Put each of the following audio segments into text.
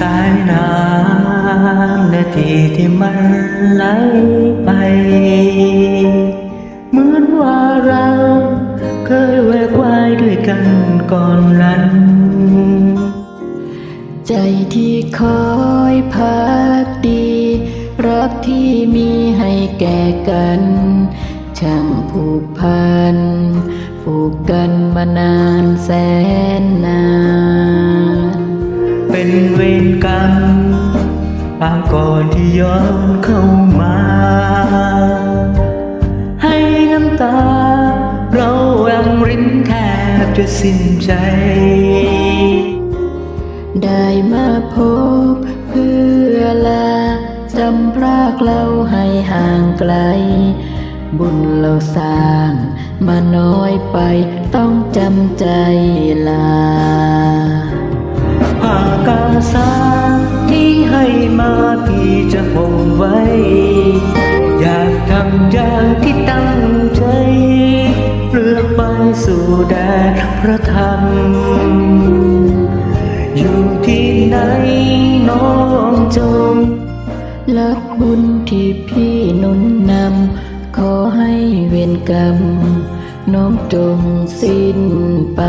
สายน้ำนาทีที่มันไหลไป เหมือนว่าเราเคยแวกวายด้วยกันก่อนนั้น ใจที่คอยพักดี รักที่มีให้แก่กัน ช่างผูกพัน ผูกกันมานานแสนนาน เป็นเวรกรรมปางก่อนที่ย้อนเข้ามา ให้น้ำตา เรายังรินแทบจะสิ้นใจ ได้มาพบเพื่อลาจำพรากเราให้ห่างไกล บุญเราสร้างมาน้อยไปต้องจำใจลา ระธรรม อยู่ที่ไหนน้องจงลักบุญที่พี่นุนนำ ขอให้เวรกรรม น้องจงสิ้นไป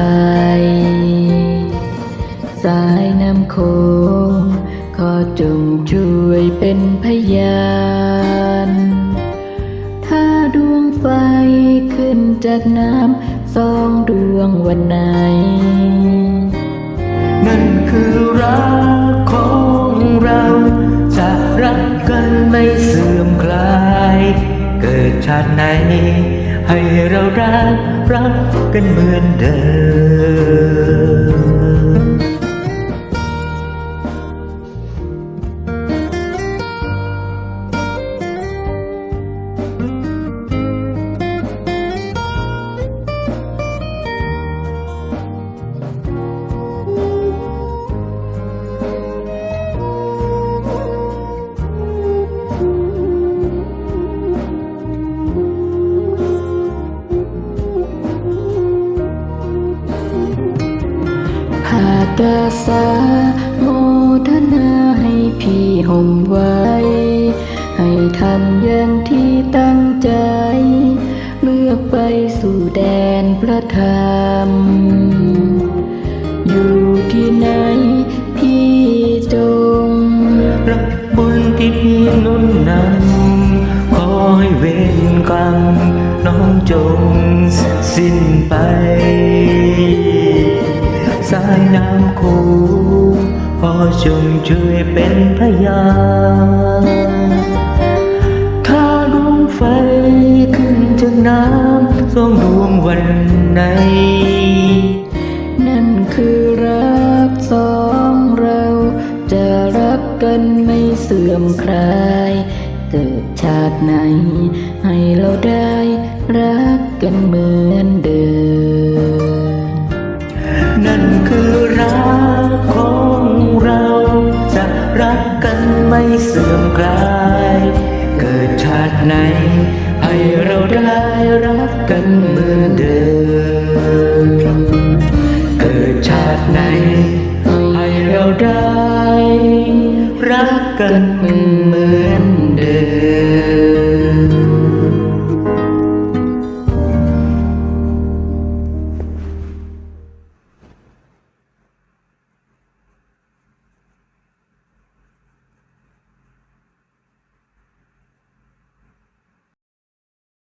สายน้ำโคงขอจงช่วยเป็นพยาน จากน้ำสองดวงวันไหน นั่นคือรักของเรา จะรักกันไม่เสื่อมคลาย เกิดชาติไหน ให้เรารักรักกันเหมือนเดิม กาสาโมทนาให้พี่ห่มไว้ ให้ทำอย่างที่ตั้งใจเลือกไปสู่แดนพระธรรม อยู่ที่ไหนพี่จง รักบุญที่พี่นุนนำขอให้เวรกรรมน้องจงสิ้นไป สายน้ำคูขอจงช่วยเป็นพยานถ้าดวงไฟขึ้นจากน้ำสองดวงวันไหน นั่นคือรักสองเรา จะรักกันไม่เสื่อมคลายเกิดชาติไหน ให้เราได้รักกันเหมือนเดิม ไม่เสื่อมคลาย เกิดชาติไหน ให้เราได้รักกันเหมือนเดิม เกิดชาติไหน ให้เราได้รักกันเหมือน